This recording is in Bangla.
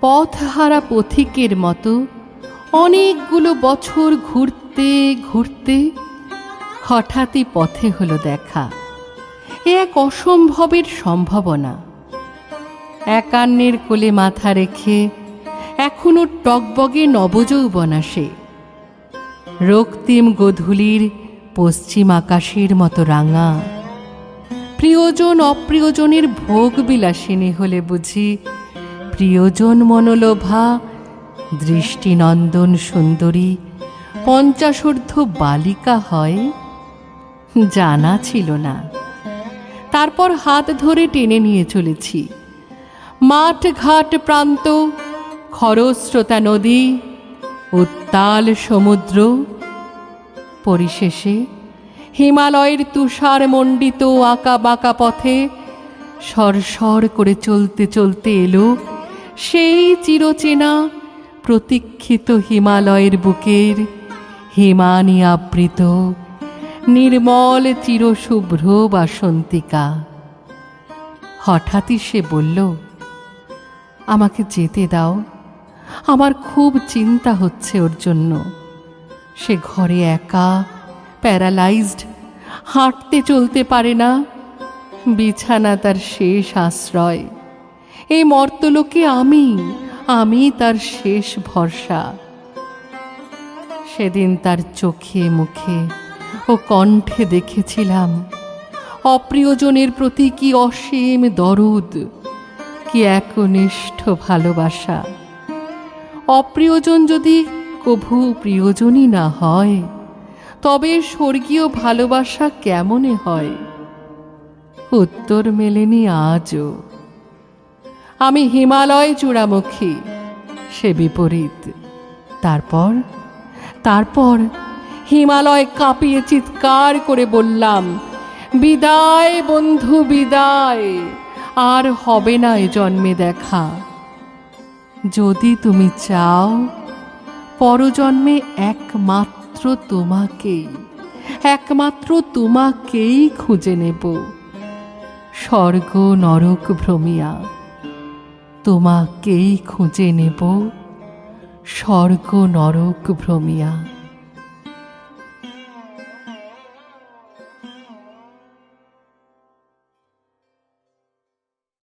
পথহারা পথিকের মতো অনেকগুলো বছর ঘুরতে ঘুরতে হঠাৎই পথে হলো দেখা। এ এক অসম্ভবের সম্ভাবনা। একান্নের কোলে মাথা রেখে এখনও টকবগে নবযৌবন আসে। রক্তিম গোধূলির পশ্চিম আকাশের মতো রাঙা। প্রিয়জন অপ্রিয়জনের ভোগ বিলাসিনী হলে বুঝি প্রিয়জন মনোলোভা, দৃষ্টিনন্দন সুন্দরী পঞ্চাশোর্ধ বালিকা হয়, জানা ছিল না। তারপর হাত ধরে টেনে নিয়ে চলেছি। মাঠ ঘাট প্রান্ত, খরস্রোতা নদী, উত্তাল সমুদ্র, পরিশেষে হিমালয়ের তুষার মণ্ডিত আঁকা বাঁকা পথে সরসর করে চলতে চলতে এলো সেই চিরচেনা প্রতীক্ষিত হিমালয়ের বুকের হিমানি আবৃত নির্মল চিরশুভ্র বাসন্তিকা। হঠাৎই সে বলল, আমাকে যেতে দাও। আমার খুব চিন্তা হচ্ছে ওর জন্য। সে ঘরে একা, প্যারালাইজড, হাঁটতে চলতে পারে না। বিছানা তার শেষ আশ্রয়। এই মর্তলোকে আমি আমি তার শেষ ভরসা। সেদিন তার চোখে, মুখে ও কণ্ঠে দেখেছিলাম, অপ্রিয়জনের প্রতি কি অসীম দরদ, কি একনিষ্ঠ ভালোবাসা। অপ্রিয়জন যদি কভু প্রিয়জনই না হয়, তবে স্বর্গীয় ভালোবাসা কেমনে হয়? উত্তর মেলেনি আজও। আমি হিমালয় চূড়ামুখী। সে বিপরীত। তারপর? তারপর হিমালয় কাঁপিয়ে চিৎকার করে বললাম, বিদায় বন্ধু, বিদায়। আর হবে না এ জন্মে দেখা। যদি তুমি চাও, পরজন্মে একমাত্র তোমাকেই একমাত্র তোমাকেই খুঁজে নেব। স্বর্গ নরক ভ্রমিয়া। তোমাকেই খুঁজে নেব। স্বর্গ নরক ভ্রমিয়া।